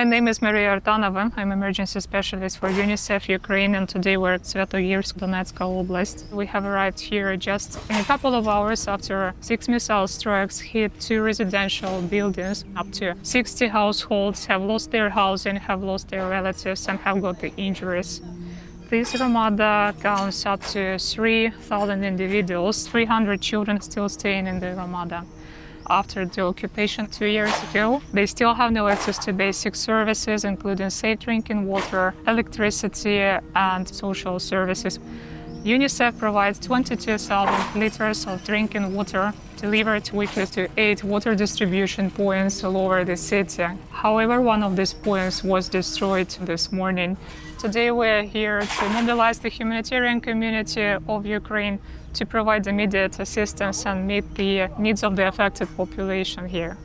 my name is Maria Artanova. I'm emergency specialist for UNICEF Ukraine, and today we're at Svetoyirsk, Donetsk Oblast. We have arrived here just in a couple of hours after six missile strikes hit two residential buildings. Up to 60 households have lost their housing, have lost their relatives, and have got the injuries. This Ramada counts up to 3,000 individuals, 300 children still staying in the Ramada. After the occupation two years ago, they still have no access to basic services, including safe drinking water, electricity, and social services. UNICEF provides 22,000 liters of drinking water delivered weekly to eight water distribution points all over the city. However, one of these points was destroyed this morning. Today, we're here to mobilize the humanitarian community of Ukraine to provide immediate assistance and meet the needs of the affected population here.